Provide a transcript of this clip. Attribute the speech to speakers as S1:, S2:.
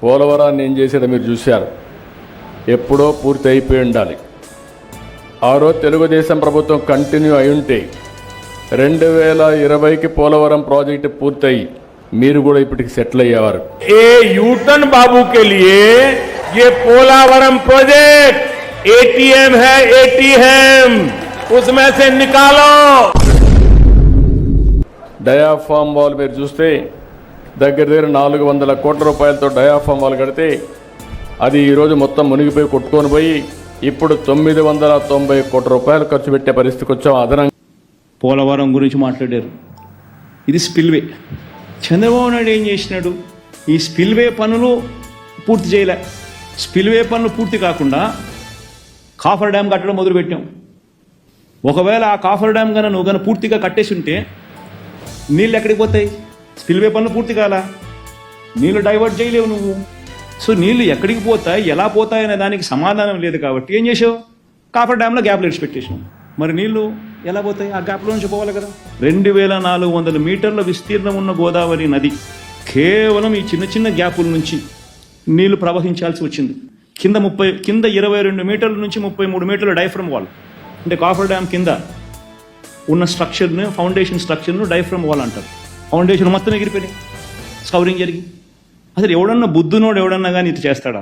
S1: పోలవరాన్ని ఏం చేసేదో మీరు చూశారు ఎప్పుడో పూర్తి అయిపోయి ఉండాలి ఆ రోజు తెలుగుదేశం ప్రభుత్వం కంటిన్యూ అయి ఉంటే రెండు వేల ఇరవైకి పోలవరం ప్రాజెక్టు పూర్తయి మీరు కూడా ఇప్పటికి సెటిల్ అయ్యేవారు
S2: ए यूटन बाबू के लिए ये पोलावरम प्रोजेक्ट एटीएम है एटीएम उसमें से निकालो
S1: డయాఫామ్ వాల్ మీరు చూస్తే దగ్గర దగ్గర నాలుగు వందల కోట్ల రూపాయలతో డయాఫామ్ వాళ్ళు కడితే అది ఈరోజు మొత్తం మునిగిపోయి కొట్టుకొని పోయి ఇప్పుడు తొమ్మిది వందల తొంభై కోట్ల రూపాయలు ఖర్చు పెట్టే పరిస్థితికి వచ్చాం. అదనంగా
S3: పోలవరం గురించి మాట్లాడారు. ఇది స్పిల్వే. చంద్రబాబు నాయుడు ఏం చేసినాడు? ఈ స్పిల్వే పనులు పూర్తి చేయలే. స్పిల్వే పనులు పూర్తి కాకుండా కాఫర్ డ్యామ్ కట్టడం మొదలుపెట్టాం. ఒకవేళ ఆ కాఫర్ డ్యామ్ కన్నా నువ్వు కన్నా పూర్తిగా కట్టేసి ఉంటే నీళ్ళు ఎక్కడికి పోతాయి? స్పిల్వే పనులు పూర్తి కాలా? నీళ్ళు డైవర్ట్ చేయలేవు నువ్వు. సో నీళ్ళు ఎక్కడికి పోతాయి ఎలా పోతాయి అనే దానికి సమాధానం లేదు కాబట్టి ఏం చేసావు? కాపర్ డ్యామ్లో గ్యాప్లు ఇడిచి మరి నీళ్ళు ఎలా పోతాయి? ఆ గ్యాప్లో నుంచి పోవాలి కదా. రెండు వేల నాలుగు వందల మీటర్ల విస్తీర్ణం ఉన్న గోదావరి నది కేవలం ఈ చిన్న చిన్న గ్యాపుల నుంచి నీళ్ళు ప్రవహించాల్సి వచ్చింది. కింద ముప్పై కింద ఇరవై రెండు మీటర్ల నుంచి ముప్పై మూడు మీటర్ల డైఫ్రమ్ వాల్. అంటే కాఫర్ డ్యామ్ కింద ఉన్న స్ట్రక్చర్ను ఫౌండేషన్ స్ట్రక్చర్ను డైఫ్రమ్ వాల్ అంటారు. ఫౌండేషన్ మొత్తం ఎగిరిపోయినాయి. స్కౌరింగ్ జరిగి. అసలు ఎవడన్నా బుద్ధునోడు ఎవడన్నా కానీ ఇది చేస్తాడా?